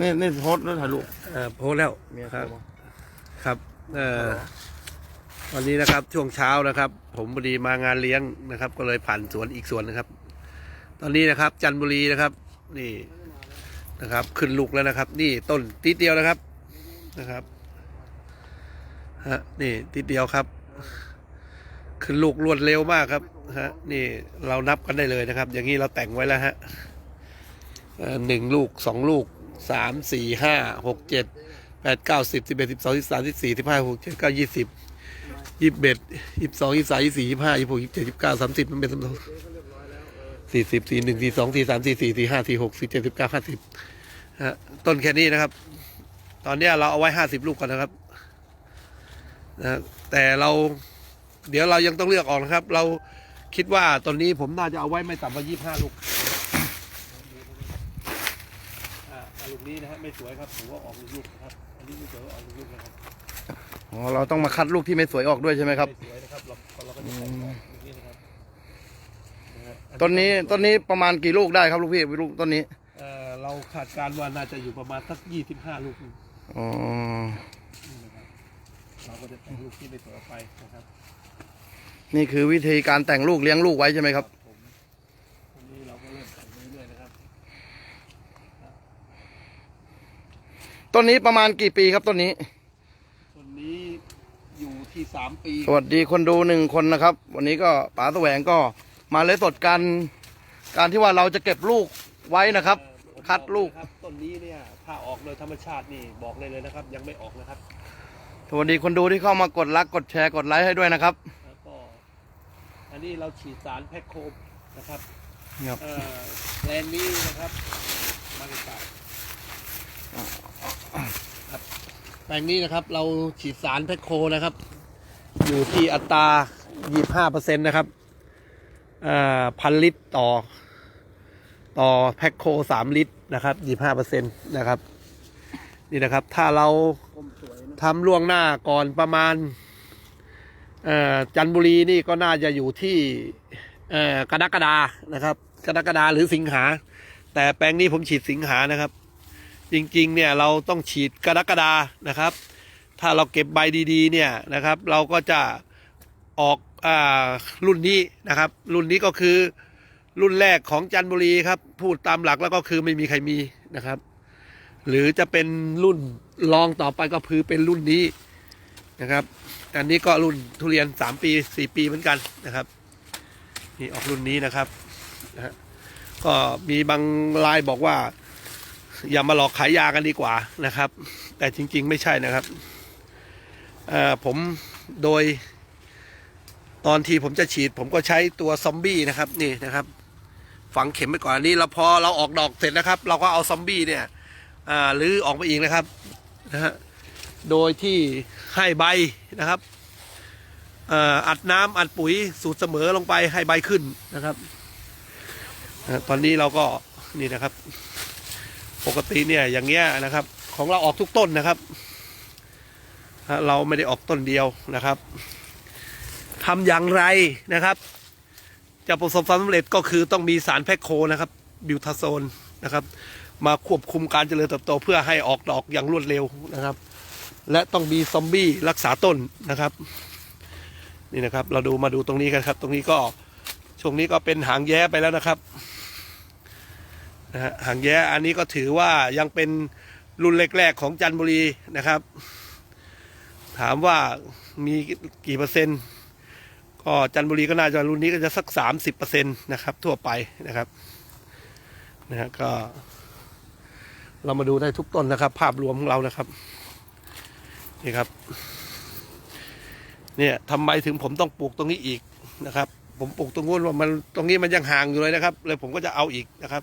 นี่นี่โพสต์แล้วถ่ายรูป เอ่อโพสต์แล้วเมียคโทรรับ มา ครับเอ่อวันนี้นะครับช่วงเช้านะครับ ผมพอดีมางานเลี้ยงนะครับ ก็เลยผ่านสวนอีกสวนนะครับ ตอนนี้นะครับ จันทบุรีนะครับ นี่นะครับ ขึ้นลูกแล้วนะครับ นี่ต้นติดเดียวนะครับนะครับฮะนี่ติดเดียวครับ ขึ้นลูกรวดเร็วมากครับฮะนี่เรานับกันได้เลยนะครับ อย่างนี้เราแต่งไว้แล้วฮะเอ่อหนึ่งลูกสองลูก สามสี่ห้าหกเจ็ดแปดเก้าสิบสิบเอ็ดสิบสองสิบสามสิบสี่สิบห้าหกเจ็ดเก้ายี่สิบยี่สิบเอ็ดยี่สิบสองยี่สิบสามยี่สิบสี่ยี่สิบห้ายี่สิบหกยี่สิบเจ็ดยี่สิบเก้าสามสิบมันเป็นสามสี่สิบสี่หนึ่งสี่สองสี่สามสี่สี่สี่ห้าสี่หกสี่เจ็ดสิบเก้าห้าสิบฮะต้นแค่นี้นะครับ ตอนเนี้ยเราเอาไว้ห้าสิบลูกก่อนนะครับนะฮะแต่เราเดี๋ยวเรายังต้องเลือกออกนะครับ เราคิดว่าตอนนี้ผมน่าจะเอาไว้ไม่ต่ำกว่ายี่ห้าลูกอ่าอ่า ลูกนี้นะฮะไม่สวยครับผมว่าออกลูกๆนะครับอันนี้ไม่สวยก็ออกลูกๆนะครับอ๋อเราต้องมาคัดลูกที่ไม่สวยออกด้วยใช่ไหมครับ ไม่สวยนะครับเราเราก็จะใส่ออกลูกนี้นะครับนะฮะต้นนี้ต้นนี้ประมาณกี่ลูกได้ครับลูกพี่ลูกต้นนี้เอ่อเราคาดการณ์ว่าน่าจะอยู่ประมาณสักยี่สิบห้าลูกนี่อ๋อนะครับเราก็จะแต่งลูกที่ไม่สวยออกไปนะครับ นี่คือวิธีการแต่งลูกเลี้ยงลูกไว้ใช่ไหมครับ ผมวันนี้เราก็เริ่มแต่งเรื่อยๆนะครับ ต้นนี้ประมาณกี่ปีครับต้นนี้ ต้นนี้อยู่ที่สามปี สวัสดีคนดูหนึ่งคนนะครับ วันนี้ก็ป๋าแสวงก็มาเลยสดการการที่ว่าเราจะเก็บลูกไว้นะครับเอ่อคัดลูกผมบอกเยนะครับต้นนี้เนี่ยถ้าออกโดยธรรมชาตินี่บอกเลยเลยนะครับ ยังไม่ออกนะครับสวัสดีคนดูที่เข้ามากดไลค์กดแชร์กดไลค์ให้ด้วยนะครับแล้วก็อันนี้เราฉีดสารแพคโคมนะครับครับเอ่อแลนด์นี้นะครับมาเลยครับครับ แปลงนี้นะครับ เราฉีดสารแพคโคนะครับ อยู่ที่อัตรา25เปอร์เซ็นต์นะครับพันลิตรต่อ ต่อแพคโคสามลิตรนะครับยี่ห้าเปอร์เซ็นต์นะครับ นี่นะครับ ถ้าเราทำล่วงหน้าก่อนประมาณจันบุรีนี่ก็น่าจะอยู่ที่กรกฎานะครับ กรกฎาหรือสิงหา แต่แปลงนี้ผมฉีดสิงหานะครับ จริงๆเนี่ยเราต้องฉีดกรกฎานะครับ ถ้าเราเก็บใบดีๆเนี่ยนะครับ เราก็จะออกอารุ่นนี้นะครับ รุ่นนี้ก็คือรุ่นแรกของจันบุรีครับ พูดตามหลักแล้วก็คือไม่มีใครมีนะครับ หรือจะเป็นรุ่นรองต่อไปก็คือเป็นรุ่นนี้นะครับ อันนี้ก็รุ่นทุเรียนสามปีสี่ปีเหมือนกันนะครับนี่ออกรุ่นนี้นะครับนะฮะก็มีบางรายบอกว่า อย่ามาหลอกขายยากันดีกว่านะครับ แต่จริง ๆ ไม่ใช่นะครับผมโดย ตอนที่ผมจะฉีด ผมก็ใช้ตัวซอมบี้นะครับนี่นะครับ ฝังเข็มไปก่อนอันนี้เราพอเราออกดอกเสร็จนะครับ เราก็เอาซอมบี้เนี่ยหรือออกมาอีกนะครับนะฮะโดยที่ให้ใบนะครับอัดน้ำอัดปุ๋ยสูตรเสมอลงไปให้ใบขึ้นนะครับ ตอนนี้เราก็นี่นะครับ ปกติเนี่ยอย่างเงี้ยนะครับ ของเราออกทุกต้นนะครับเราไม่ได้ออกต้นเดียวนะครับทำอย่างไรนะครับ จะประสบความสำเร็จก็คือต้องมีสารแพคโคนะครับบิวทาโซนนะครับ มาควบคุมการเจริญเติบโตเพื่อให้ออกดอกอย่างรวดเร็วนะครับ และต้องมีซอมบี้รักษาต้นนะครับ นี่นะครับ เราดูมาดูตรงนี้กันครับ ตรงนี้ก็ช่วงนี้ก็เป็นหางแย้ไปแล้วนะครับ นะฮะหางแย้อันนี้ก็ถือว่ายังเป็นรุ่นแรกๆของจันทบุรีนะครับ ถามว่ามีกี่เปอร์เซ็นต์ ก็จันทบุรีก็น่าจะรุ่นนี้ก็จะสักสามสิบเปอร์เซ็นต์นะครับ ทั่วไปนะครับนะฮะก็เรามาดูได้ทุกต้นนะครับ ภาพรวมของเรานะครับ นี่ครับ เนี่ยทำไมถึงผมต้องปลูกตรงนี้อีกนะครับ ผมปลูกตรงนู้นว่ามันตรงนี้มันยังห่างอยู่เลยนะครับ เลยผมก็จะเอาอีกนะครับ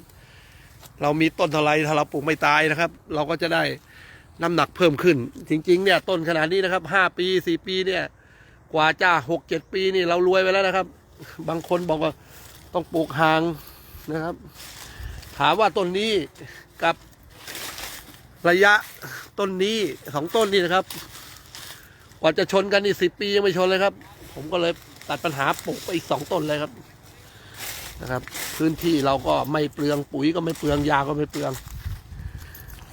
เรามีต้นท่าไรถ้าเราปลูกไม่ตายนะครับ เราก็จะได้น้ำหนักเพิ่มขึ้น จริงๆเนี่ยต้นขนาดนี้นะครับห้าปีสี่ปีเนี่ยกว่าจะหกเจ็ดปีนี่เรารวยไปแล้วนะครับ บางคนบอกว่าต้องปลูกห่างนะครับ ถามว่าต้นนี้กับระยะต้นนี้สองต้นนี่นะครับ กว่าจะชนกันนี่สิบปียังไม่ชนเลยครับ ผมก็เลยตัดปัญหาปลูกไปอีกสองต้นเลยครับ นะครับ พื้นที่เราก็ไม่เปลืองปุ๋ยก็ไม่เปลืองยาก็ไม่เปลือง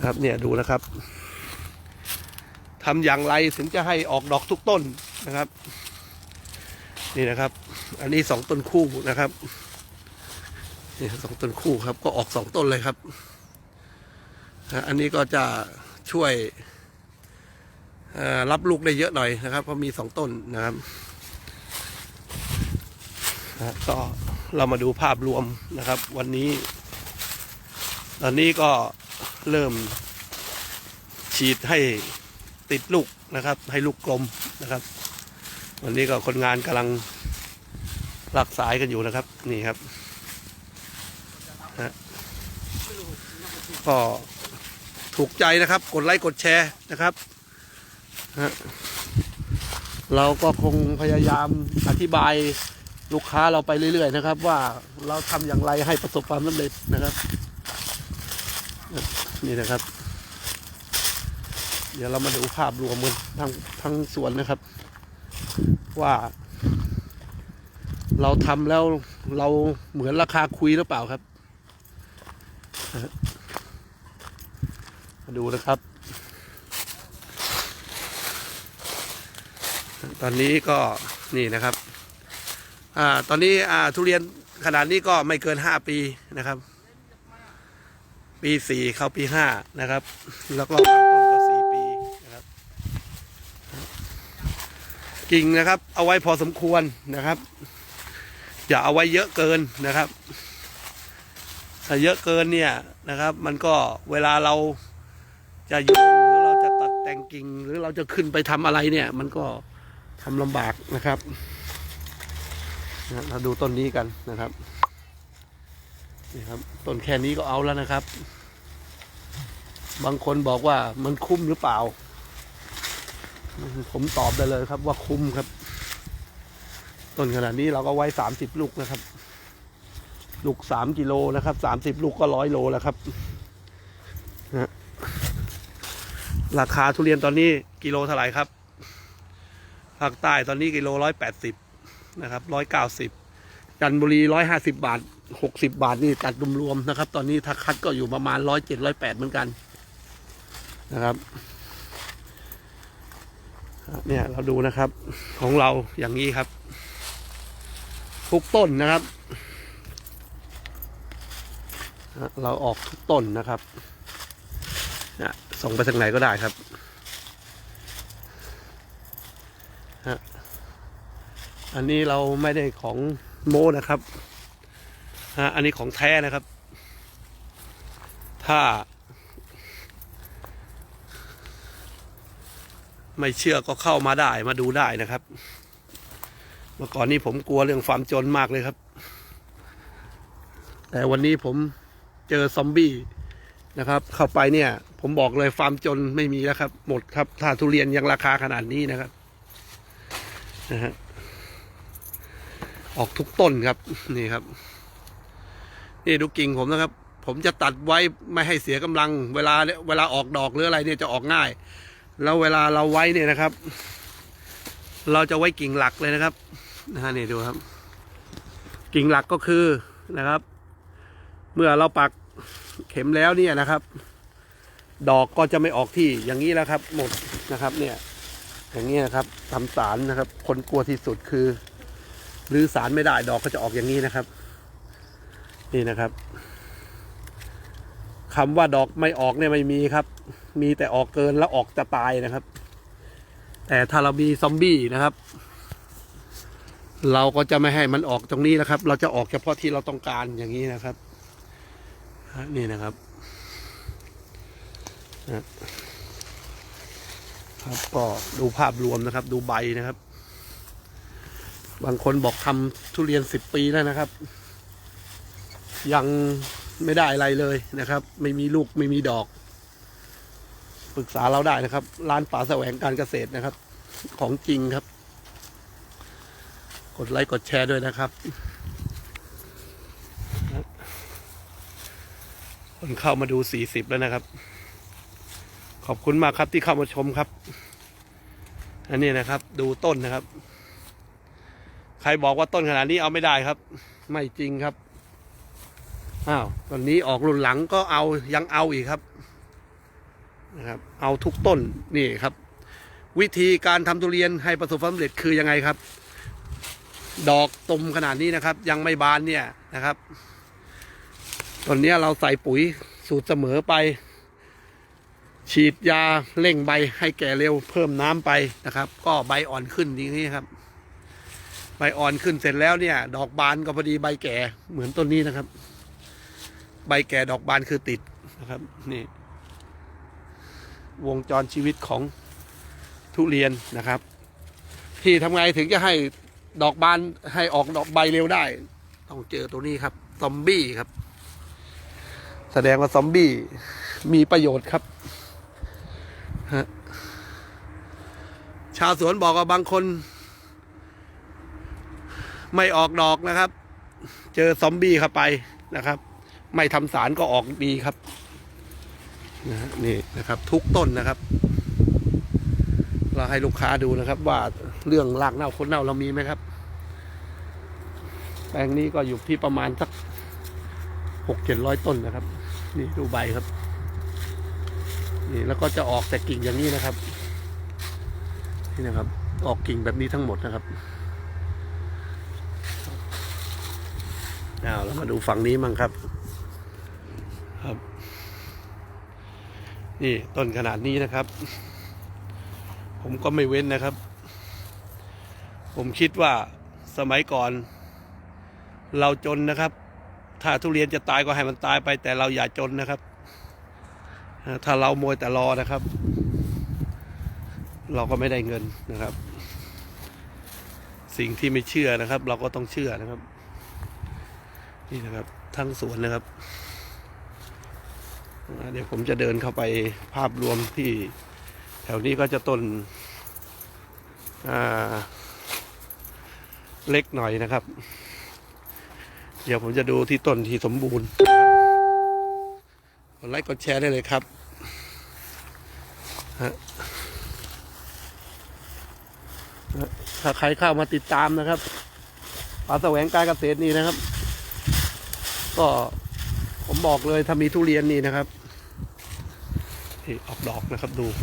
ครับเนี่ยดูนะครับทำอย่างไรถึงจะให้ออกดอกทุกต้นนะครับ นี่นะครับ อันนี้สองต้นคู่นะครับนี่สองต้นคู่ครับ ก็ออกสองต้นเลยครับอันนี้ก็จะช่วยรับลูกได้เยอะหน่อยนะครับ เพราะมีสองต้นนะครับก็ เรามาดูภาพรวมนะครับ วันนี้ ตอนนี้ก็เริ่มฉีดให้ติดลูกนะครับ ให้ลูกกลมนะครับ วันนี้ก็คนงานกำลังรักสายกันอยู่นะครับ นี่ครับนะก็ถูกใจนะครับ กดไลค์กดแชร์นะครับนะเราก็คงพยายามอธิบาย ลูกค้าเราไปเรื่อย ๆ นะครับ ว่าเราทำอย่างไรให้ประสบความสำเร็จนะครับ นี่นะครับ เดี๋ยวเรามาดูภาพรวมกันทั้งทั้งสวนนะครับ ว่า เราทำแล้วเราเหมือนราคาคุยหรือเปล่าครับมาดูนะครับ ตอนนี้ก็นี่นะครับ อ่าตอนนี้อ่าทุเรียนขนาดนี้ก็ไม่เกินห้าปีนะครับ ปีสี่เข้าปีห้านะครับ แล้วก็ต้นก็สี่ปีนะครับ กิ่งนะครับ เอาไว้พอสมควรนะครับ อย่าเอาไว้เยอะเกินนะครับ ถ้าเยอะเกินเนี่ยนะครับ มันก็เวลาเราจะโยงหรือเราจะตัดแต่งกิ่ง หรือเราจะขึ้นไปทำอะไรเนี่ย มันก็ทำลำบากนะครับ เราดูต้นนี้กันนะครับนี่ครับต้นแค่นี้ก็เอาแล้วนะครับ บางคนบอกว่ามันคุ้มหรือเปล่า ผมตอบได้เลยครับว่าคุ้มครับ ต้นขนาดนี้เราก็ไว้สามสิบลูกนะครับ ลูกสามกิโลนะครับสามสิบลูกก็ร้อยโลแล้วครับนะราคาทุเรียนตอนนี้กิโลเท่าไหร่ครับภาคใต้ตอนนี้กิโลร้อยแปดสิบ นะครับร้อยเก้าสิบจันบุรีร้อยห้าสิบาทหกสิบาทนี่ตัดรวมๆนะครับ ตอนนี้ถ้าคัดก็อยู่ประมาณร้อยเจ็ดร้อยแปดเหมือนกันนะครับเนี่ยเราดูนะครับของเราอย่างนี้ครับ ทุกต้นนะครับ เราออกทุกต้นนะครับส่งไปทางไหนก็ได้ครับฮะ อันนี้เราไม่ได้ของโมนะครับฮะอันนี้ของแท้นะครับ ถ้า ไม่เชื่อก็เข้ามาได้มาดูได้นะครับ เมื่อก่อนนี้ผมกลัวเรื่องความจนมากเลยครับ แต่วันนี้ผมเจอซอมบี้นะครับ เข้าไปเนี่ย ผมบอกเลยความจนไม่มีแล้วครับ หมดครับ ถ้าทุเรียนยังราคาขนาดนี้นะครับนะฮะ ออกทุกต้นครับนี่ครับ นี่ดูกิ่งผมนะครับ ผมจะตัดไว้ไม่ให้เสียกำลัง เวลาเวลาออกดอกหรืออะไรเนี่ยจะออกง่าย แล้วเวลาเราไว้เนี่ยนะครับ เราจะไว้กิ่งหลักเลยนะครับนะฮะนี่ดูครับ กิ่งหลักก็คือนะครับ เมื่อเราปักเข็มแล้วเนี่ยนะครับ ดอกก็จะไม่ออกที่อย่างนี้แล้วครับ หมดนะครับ เนี่ย อย่างนี้นะครับทำสารนะครับ คนกลัวที่สุดคือ หรือสารไม่ได้ดอกก็จะออกอย่างนี้นะครับ นี่นะครับคำว่าดอกไม่ออกเนี่ยไม่มีครับ มีแต่ออกเกินแล้วออกจะตายนะครับ แต่ถ้าเรามีซอมบี้นะครับ เราก็จะไม่ให้มันออกตรงนี้นะครับ เราจะออกเฉพาะที่เราต้องการอย่างนี้นะครับนี่นะครับนะครับก็ดูภาพรวมนะครับ ดูใบนะครับ บางคนบอกทำทุเรียนสิบปีแล้วนะครับ ยังไม่ได้อะไรเลยนะครับ ไม่มีลูกไม่มีดอก ปรึกษาเราได้นะครับ ร้านป่าแสวงการเกษตรนะครับ ของจริงครับ กดไลค์กดแชร์ด้วยนะครับ คนเข้ามาดูสี่สิบแล้วนะครับ ขอบคุณมากครับที่เข้ามาชมครับ อันนี้นะครับ ดูต้นนะครับ ใครบอกว่าต้นขนาดนี้เอาไม่ได้ครับ ไม่จริงครับอ้าวตอนนี้ออกรุ่นหลังก็เอายังเอาอีกครับนะครับ เอาทุกต้นนี่ครับ วิธีการทำทุเรียนให้ประสบความสำเร็จคือยังไงครับ ดอกตุมขนาดนี้นะครับ ยังไม่บานเนี่ยนะครับตอนนี้เราใส่ปุ๋ยสูตรเสมอไป ฉีดยาเร่งใบให้แก่เร็วเพิ่มน้ำไปนะครับ ก็ใบอ่อนขึ้นอย่างนี้ครับ ใบอ่อนขึ้นเสร็จแล้วเนี่ย ดอกบานก็พอดีใบแก่เหมือนต้นนี้นะครับ ใบแก่ดอกบานคือติดนะครับนี่ วงจรชีวิตของทุเรียนนะครับ ที่ทำไงถึงจะให้ดอกบานให้ออกดอกใบเร็วได้ ต้องเจอตัวนี้ครับซอมบี้ครับ แสดงว่าซอมบี้มีประโยชน์ครับฮะชาวสวนบอกว่าบางคน ไม่ออกดอกนะครับ เจอซอมบี้เข้าไปนะครับ ไม่ทำสารก็ออกดีครับนะฮะนี่นะครับ ทุกต้นนะครับ เราให้ลูกค้าดูนะครับ ว่าเรื่องรากเน่าคนเน่าเรามีไหมครับ แปลงนี้ก็อยู่ที่ประมาณสักหกเจ็ดร้อยต้นนะครับ นี่ดูใบครับ นี่แล้วก็จะออกแต่กิ่งอย่างนี้นะครับ นี่นะครับ ออกกิ่งแบบนี้ทั้งหมดนะครับ เอาแล้วมาดูฝั่งนี้มั่งครับ ครับ นี่ต้นขนาดนี้นะครับ ผมก็ไม่เว้นนะครับ ผมคิดว่าสมัยก่อน เราจนนะครับ ถ้าทุเรียนจะตายก็ให้มันตายไป แต่เราอย่าจนนะครับ ถ้าเราโมยแต่รอนะครับ เราก็ไม่ได้เงินนะครับ สิ่งที่ไม่เชื่อนะครับ เราก็ต้องเชื่อนะครับ นี่นะครับทั้งสวนนะครับ เดี๋ยวผมจะเดินเข้าไปภาพรวมที่แถวนี้ก็จะต้นเล็กหน่อยนะครับ เดี๋ยวผมจะดูที่ต้นที่สมบูรณ์กดไลค์กดแชร์ได้เลยครับถ้าใครเข้ามาติดตามนะครับปลาแสวงการเกษตรนี่นะครับ ก็ผมบอกเลยถ้ามีทุเรียนนี่นะครับนี่ออกดอกนะครับดูโห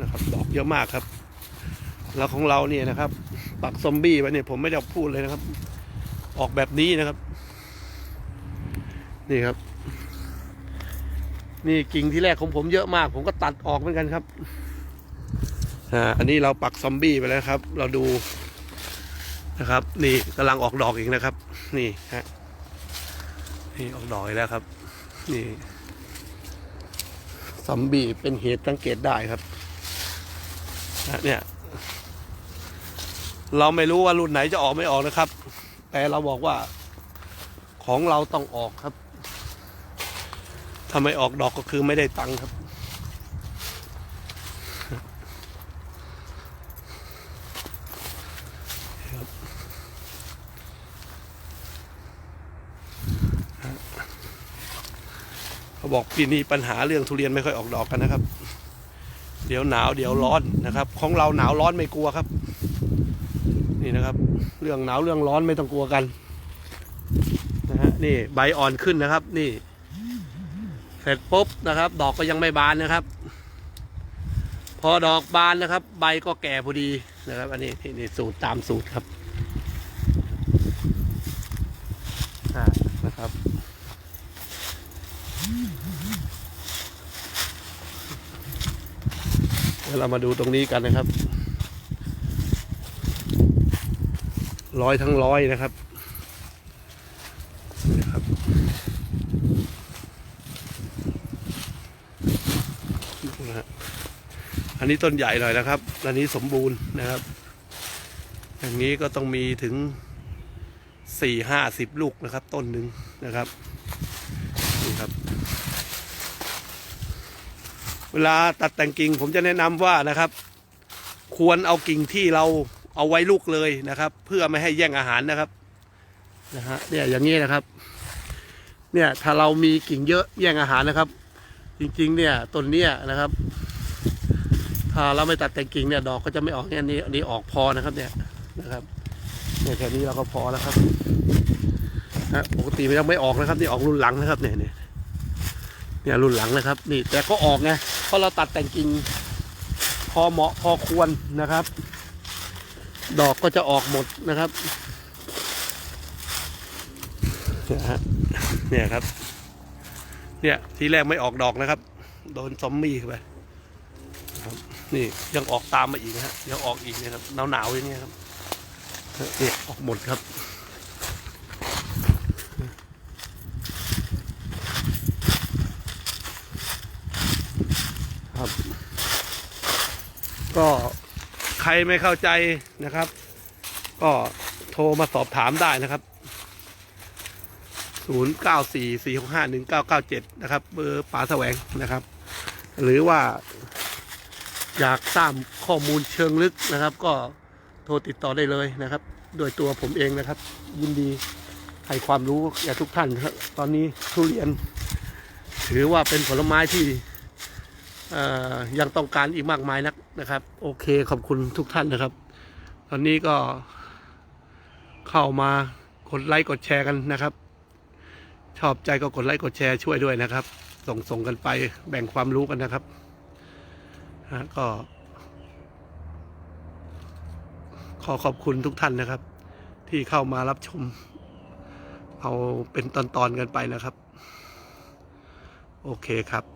นะครับ ดอกเยอะมากครับ แล้วของเราเนี่ยนะครับ ปักซอมบี้ไว้เนี่ยผมไม่ได้พูดเลยนะครับ ออกแบบนี้นะครับ นี่ครับ นี่กิ่งที่แรกของผมเยอะมาก ผมก็ตัดออกเหมือนกันครับอ่าอันนี้เราปักซอมบี้ไปแล้วครับ เราดูนะครับ นี่กำลังออกดอกอีกนะครับ นี่ฮะ นี่ออกดอกแล้วครับ นี่สัมบีเป็นเหตุสังเกตได้ครับนะเนี่ย เราไม่รู้ว่ารุ่นไหนจะออกไม่ออกนะครับ แต่เราบอกว่า ของเราต้องออกครับ ถ้าไม่ออกดอกก็คือไม่ได้ตังค์ครับ เขาบอกปีนี้ปัญหาเรื่องทุเรียนไม่ค่อยออกดอกกันนะครับ เดี๋ยวหนาวเดี๋ยวร้อนนะครับ ของเราหนาวร้อนไม่กลัวครับ นี่นะครับ เรื่องหนาวเรื่องร้อนไม่ต้องกลัวกันนะฮะนี่ใบอ่อนขึ้นนะครับ นี่ เสร็จปุ๊บนะครับ ดอกก็ยังไม่บานนะครับ พอดอกบานนะครับ ใบก็แก่พอดีนะครับ อันนี้นี่นี่สูตรตามสูตรครับอ่านะครับ เรามาดูตรงนี้กันนะครับ ร้อยทั้งร้อยนะครับนี่ครับนะฮะอันนี้ต้นใหญ่หน่อยนะครับ อันนี้สมบูรณ์นะครับ อย่างนี้ก็ต้องมีถึงสี่ห้าสิบลูกนะครับ ต้นหนึ่งนะครับนี่ครับ เวลาตัดแต่งกิ่งผมจะแนะนำว่านะครับ ควรเอากิ่งที่เราเอาไว้ลูกเลยนะครับ เพื่อไม่ให้แย่งอาหารนะครับนะฮะเนี่ยอย่างนี้นะครับ เนี่ยถ้าเรามีกิ่งเยอะแย่งอาหารนะครับ จริงๆ เนี่ยต้นเนี้ยนะครับ ถ้าเราไม่ตัดแต่งกิ่งเนี่ยดอกก็จะไม่ออกเนี่ยอันนี้อันนี้ออกพอนะครับเนี่ยนะครับเนี่ยแค่นี้เราก็พอแล้วครับนะปกติมันยังไม่ออกนะครับนี่ออกรุ่นหลังนะครับเนี่ยเนี่ยเนี่ยรุ่นหลังนะครับ นี่แต่ก็ออกไง เพราะเราตัดแต่งกิ่งพอเหมาะพอควรนะครับ ดอกก็จะออกหมดนะครับเนี่ยครับ เนี่ยทีแรกไม่ออกดอกนะครับ โดนซอมมี่ไปนี่ยังออกตามมาอีกนะฮะยังออกอีกนะครับหนาวหนาวๆอย่างเงี้ยครับเนี่ยออกหมดครับ ครับ ก็ใครไม่เข้าใจนะครับ ก็โทรมาสอบถามได้นะครับ 0944651997 นะครับ เบอร์ป๋าแสวงนะครับ หรือว่าอยากทราบข้อมูลเชิงลึกนะครับ ก็โทรติดต่อได้เลยนะครับ โดยตัวผมเองนะครับ ยินดีให้ความรู้แก่ทุกท่านครับตอนนี้ทุเรียน ถือว่าเป็นผลไม้ที่ ยังต้องการอีกมากมายนักนะครับ โอเคขอบคุณทุกท่านนะครับ ตอนนี้ก็เข้ามากดไลค์กดแชร์กันนะครับ ชอบใจก็กดไลค์กดแชร์ช่วยด้วยนะครับ ส่งส่งกันไปแบ่งความรู้กันนะครับฮะก็ ขอขอบคุณทุกท่านนะครับ ที่เข้ามารับชม เอาเป็นตอนๆกันไปนะครับ โอเคครับ